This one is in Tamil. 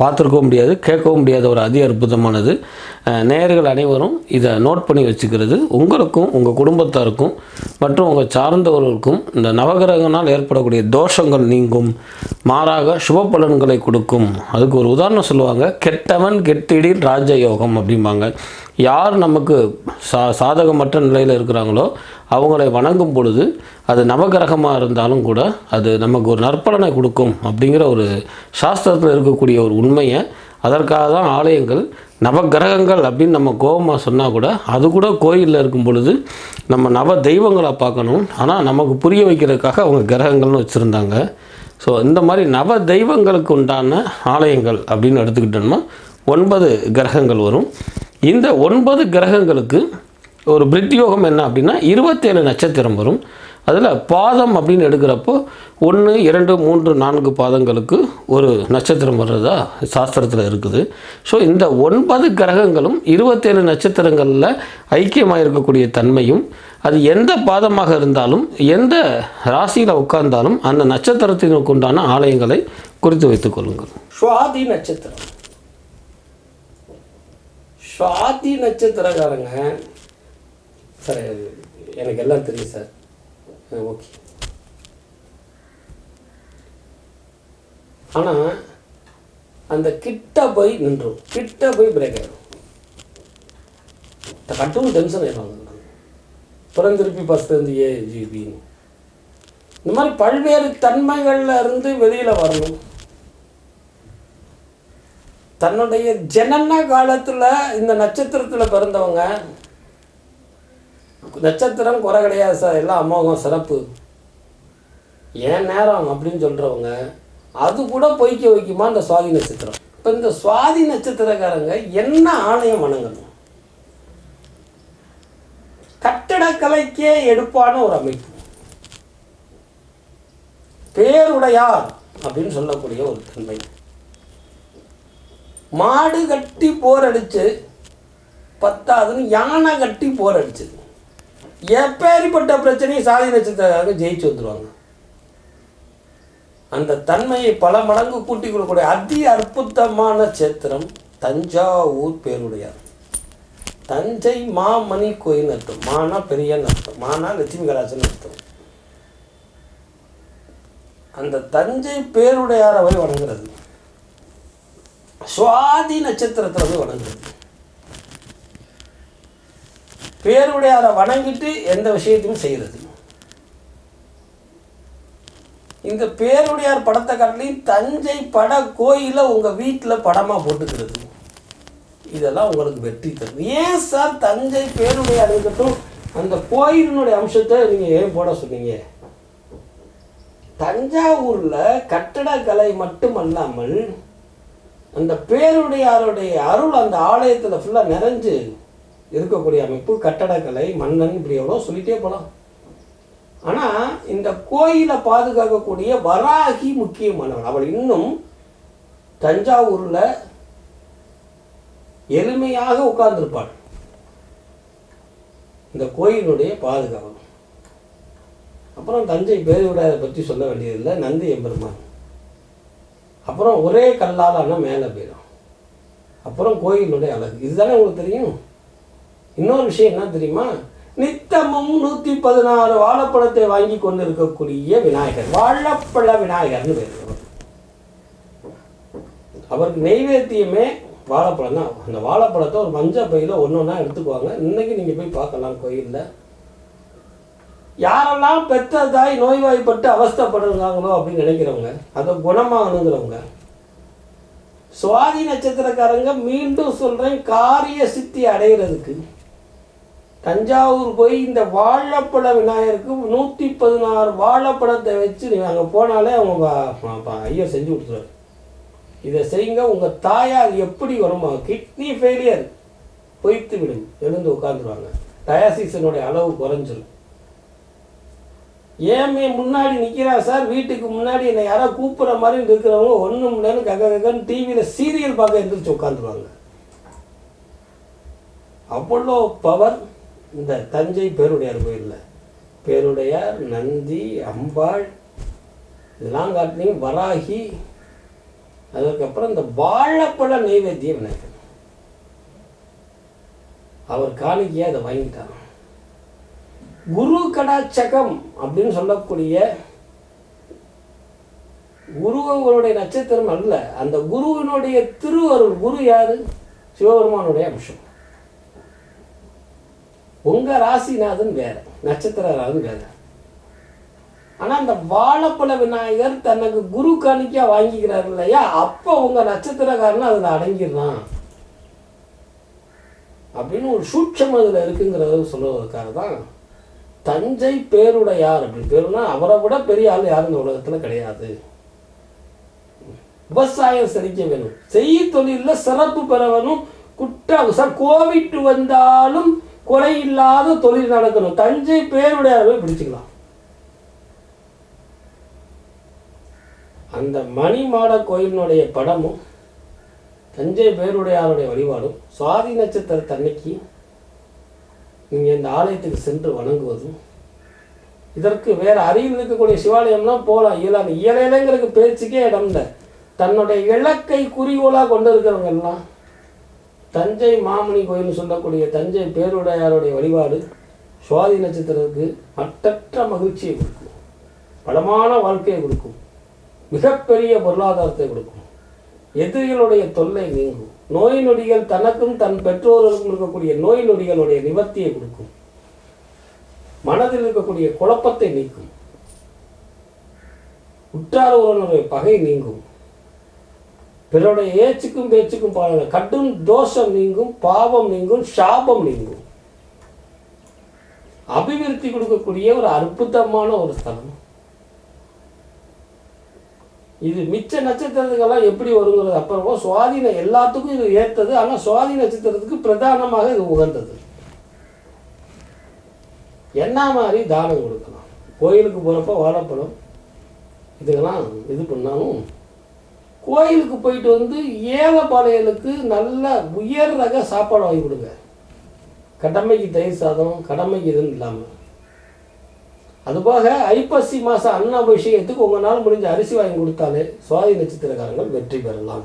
பார்த்துருக்கவும் முடியாது கேட்கவும் முடியாத ஒரு அதி அற்புதமானது. நேயர்கள் அனைவரும் இதை நோட் பண்ணி வச்சுக்கிறது. உங்களுக்கும் உங்கள் குடும்பத்தாருக்கும் மற்றும் உங்கள் சார்ந்தவர்களுக்கும் இந்த நவகிரகனால் ஏற்படக்கூடிய தோஷங்கள் நீங்கும். மாறாக சுப பலன்களை கொடுக்கும். அதுக்கு ஒரு உதாரணம் சொல்லுவாங்க கெட்டவன் கெட்டிடின் ராஜயோகம் அப்படிம்பாங்க. யார் நமக்கு சா சாதகமற்ற நிலையில் இருக்கிறாங்களோ அவங்களை வணங்கும் பொழுது அது நவகிரகமாக இருந்தாலும் கூட அது நமக்கு ஒரு நற்பலனை கொடுக்கும் அப்படிங்கிற ஒரு சாஸ்திரத்தில் இருக்கக்கூடிய ஒரு உண்மையை. அதற்காக தான் ஆலயங்கள் நவகிரகங்கள் அப்படின்னு நம்ம கோபமாக சொன்னால் கூட அது கூட கோயிலில் இருக்கும் பொழுது நம்ம நவ தெய்வங்களை பார்க்கணும். ஆனால் நமக்கு புரிய வைக்கிறதுக்காக அவங்க கிரகங்கள்னு வச்சுருந்தாங்க. ஸோ இந்த மாதிரி நவ தெய்வங்களுக்கு உண்டான ஆலயங்கள் அப்படின்னு எடுத்துக்கிட்டோம்னா ஒன்பது கிரகங்கள் வரும். இந்த ஒன்பது கிரகங்களுக்கு ஒரு பிரித்யோகம் என்ன அப்படின்னா இருபத்தேழு நட்சத்திரம் வரும். அதில் பாதம் அப்படின்னு எடுக்கிறப்போ ஒன்று இரண்டு மூன்று நான்கு பாதங்களுக்கு ஒரு நட்சத்திரம் வர்றதா சாஸ்திரத்தில் இருக்குது. ஸோ இந்த ஒன்பது கிரகங்களும் இருபத்தேழு நட்சத்திரங்களில் ஐக்கியமாக இருக்கக்கூடிய தன்மையும் அது எந்த பாதமாக இருந்தாலும் எந்த ராசியில் உட்கார்ந்தாலும் அந்த நட்சத்திரத்தினுக்கு உண்டான ஆலயங்களை குறித்து வைத்துக் கொள்ளுங்கள். சுவாதி நட்சத்திரம். சுவாதி நட்சத்திரக்காரங்க சார் எனக்கு எல்லாம் தெரியும் சார். ஓகே. ஆனால் அந்த கிட்ட போய் நின்றும் கிட்ட போய் பிரேக் ஆகிடும் கட்டும் டென்ஷன் ஆயிடுவாங்க புறம் திருப்பி பஸ் இருந்து ஏ ஜிபின்னு இந்த மாதிரி பல்வேறு தன்மைகளில் இருந்து வெளியில் வரணும். தன்னுடைய ஜனன காலத்தில் இந்த நட்சத்திரத்தில் பிறந்தவங்க நட்சத்திரம் குறை கிடையாது சார். எல்லாம் அமோகம் சிறப்பு. ஏன் நேரம் அப்படின்னு சொல்றவங்க அது கூட பொய்க்க வைக்குமா இந்த சுவாதி நட்சத்திரம்? இப்போ இந்த சுவாதி நட்சத்திரக்காரங்க என்ன ஆணையம் வணங்கணும்? கட்டடக்கலைக்கே எடுப்பான ஒரு அமைப்பு. பேருடையார் அப்படின்னு சொல்லக்கூடிய ஒரு தன்மை. மாடு கட்டி போர் அடிச்சு பத்தாதுன்னு யானை கட்டி போர் அடிச்சது. எப்பேறிப்பட்ட பிரச்சனையும் சாதி நட்சத்திரக்காரங்க ஜெயிச்சு வந்துடுவாங்க அந்த தன்மையை பல மடங்கு கூட்டி கொடுக்கக்கூடிய அதி அற்புதமான சேத்திரம் தஞ்சாவூர் பேருடையார். தஞ்சை மாமணி கோயில் அர்த்தம் மானா பெரிய அர்த்தம் மானா லட்சுமி கடாசன் அர்த்தம் அந்த தஞ்சை பேருடையாரை போய் வணங்குறது. சுவாதி நட்சத்திரத்தில் போய் வணங்குறது. பேருடையாரை வணங்கிட்டு எந்த விஷயத்தையும் செய்கிறது இந்த பேருடையார் படத்தை காட்டிலையும் தஞ்சை பட கோயிலை உங்கள் வீட்டில் படமாக போட்டுக்கிறது. இதெல்லாம் உங்களுக்கு வெற்றி தரும். ஏன் சார் தஞ்சை பேருடையார் இருக்கட்டும் அந்த கோயிலினுடைய அம்சத்தை நீங்கள் ஏன் போட சொன்னீங்க? தஞ்சாவூரில் கட்டடக்கலை மட்டுமல்லாமல் அந்த பேருடையாருடைய அருள் அந்த ஆலயத்தில் ஃபுல்லாக நிறைஞ்சு இருக்கக்கூடிய அமைப்பு கட்டடக்கலை மன்னன் இப்படி எவ்வளோ சொல்லிட்டே போகலாம் ஆனால் இந்த கோயிலை பாதுகாக்கக்கூடிய வராகி முக்கியமானவள் அவள் இன்னும் தஞ்சாவூரில் எளிமையாக உட்கார்ந்திருப்பாள். இந்த கோயிலுடைய பாதுகாவல் அப்புறம் தஞ்சை பேருடையாரை பற்றி சொல்ல வேண்டியதில்லை. நந்தி எம்பெருமான். அப்புறம் ஒரே கல்லாலான மேலே போயிடும் அப்புறம் கோயிலுடைய அழகு. இதுதானே உங்களுக்கு தெரியும்? இன்னொரு விஷயம் என்ன தெரியுமா? நித்தமும் நூற்றி பதினாறு வாழைப்பழத்தை வாங்கி கொண்டு இருக்கக்கூடிய விநாயகர். வாழைப்பழ விநாயகர்னு பேர் அவருக்கு நெய்வேத்தியமே வாழைப்பழம் தான் அந்த வாழைப்பழத்தை ஒரு மஞ்சள் பையில் ஒன்று ஒன்றா எடுத்துக்குவாங்க. இன்னைக்கு நீங்கள் போய் பார்க்கலாம் கோயிலில். யாரெல்லாம் பெற்ற தாய் நோய்வாய்ப்பட்டு அவஸ்தைப்படுறாங்களோ அப்படின்னு நினைக்கிறவங்க அதை குணமாகணுங்கிறவங்க சுவாதி நட்சத்திரக்காரங்க மீண்டும் சொல்கிறேன் காரிய சித்தி அடைகிறதுக்கு தஞ்சாவூர் போய் இந்த வாழைப்பழ விநாயகருக்கு நூற்றி பதினாறு வாழைப்பழத்தை வச்சு நீங்கள் அங்கே போனாலே அவங்க பா- ஐயர் செஞ்சு கொடுத்துருவாரு. இதை செய்யுங்க உங்கள் தாயார் எப்படி வருமா? கிட்னி ஃபெயிலியர் பொய்த்து விடும். எழுந்து உட்காந்துருவாங்க டயாசிஸனுடைய அளவு குறைஞ்சிடும் ஏமே முன்னாடி நிற்கிறா சார்? வீட்டுக்கு முன்னாடி என்னை யாரோ கூப்பிட்ற மாதிரி இருக்கிறவங்க ஒன்றும் இல்லைன்னு கக ககன்னு டிவியில் சீரியல் பார்க்க எந்திரிச்சு உட்காந்துருவாங்க அவ்வளோ பவர் இந்த தஞ்சை பேருடையார் கோயிலில். பேருடையார் நந்தி அம்பாள் இதெல்லாம் காட்டினீங்க வராகி அதுக்கப்புறம் இந்த வாழைப்பழ நைவேத்தியம் எனக்கு. அவர் காணிக்கையாக அதை வாங்கிட்டார். குரு கடாச்சகம் அப்படின்னு சொல்லக்கூடிய குருவங்களுடைய நட்சத்திரம் அல்ல அந்த குருவினுடைய திருவருள் குரு யாரு? சிவபெருமானுடைய அம்சம். உங்க ராசிநாதன் வேற நட்சத்திரநாதன் வேற. ஆனா அந்த வாழைப்பழ விநாயகர் தனக்கு குரு காணிக்கையா வாங்கிக்கிறார் இல்லையா? அப்போ உங்க நட்சத்திரக்காரன் அதுல அடங்கிடுறான். அப்படின்னு ஒரு சூட்சம் அதுல இருக்குங்கிறத சொல்லுவதற்காக தான் தஞ்சை பேருடையார் அப்படின்னு. பேருனா அவரை விட பெரிய ஆள் யாரும் இந்த உலகத்துல கிடையாது. விவசாயம் செழிக்க வேணும். செய்தி தொழிலில் சிறப்பு பெற வேணும் குற்ற சார் கோவிட் வந்தாலும் கொலை இல்லாத தொழில் நடக்கணும். தஞ்சை பேருடையார் பிடிச்சிக்கலாம். அந்த மணிமாட கோயிலினுடைய படமும் தஞ்சை பேருடையாருடைய வழிபாடும் சுவாதி நட்சத்திரத்தன்னைக்கு நீங்கள் இந்த ஆலயத்துக்கு சென்று வணங்குவதும் இதற்கு வேறு அருகில் இருக்கக்கூடிய சிவாலயம்லாம் போகலாம் இயலாது இயலையிலங்கிறதுக்கு பேச்சுக்கே இடம் இல்லை. தன்னுடைய இலக்கை குறிக்கோளாக கொண்டு இருக்கிறவங்க எல்லாம் தஞ்சை மாமணி கோயில்னு சொல்லக்கூடிய தஞ்சை பேருடையாருடைய வழிபாடு சுவாதி நட்சத்திரத்துக்கு மட்டற்ற மகிழ்ச்சியை கொடுக்கும். பலமான வாழ்க்கையை கொடுக்கும். மிகப்பெரிய பொருளாதாரத்தை கொடுக்கும். எதிரிகளுடைய தொல்லை நீங்கும். நோய் நொடிகள் தனக்கும் தன் பெற்றோர்களுக்கும் இருக்கக்கூடிய நோய் நொடிகளுடைய நிவர்த்தியை கொடுக்கும். மனதில் இருக்கக்கூடிய குழப்பத்தை நீக்கும். உற்றார் உறவினருடைய பகை நீங்கும். பிறருடைய ஏச்சுக்கும் பேச்சுக்கும் பாருங்க கடும் தோஷம் நீங்கும் பாவம் நீங்கும் சாபம் நீங்கும். அபிவிருத்தி கொடுக்கக்கூடிய ஒரு அற்புதமான ஒரு ஸ்தலம். இது மிச்ச நட்சத்திரத்துக்கெல்லாம் எப்படி வருங்கிறது அப்புறமா சுவாதின எல்லாத்துக்கும் இது ஏற்றது. ஆனால் சுவாதி நட்சத்திரத்துக்கு பிரதானமாக இது உகந்தது. என்ன மாதிரி தானம் கொடுக்கலாம்? கோயிலுக்கு போகிறப்ப வாழைப்பழம் இதுக்கெல்லாம் இது பண்ணாலும் கோயிலுக்கு போயிட்டு வந்து ஏழைப்பாளையலுக்கு நல்ல உயர் ரக சாப்பாடு வாங்கி கொடுங்க. கடமைக்கு தயிர் சாதம் கடமைக்கு இதுன்னு இல்லாமல் அதுபோக ஐப்பசி மாதம் அன்னாபிஷேகத்துக்கு உங்களால் முடிஞ்ச அரிசி வாங்கி கொடுத்தாலே சுவாதி நட்சத்திரக்காரங்கள் வெற்றி பெறலாம்.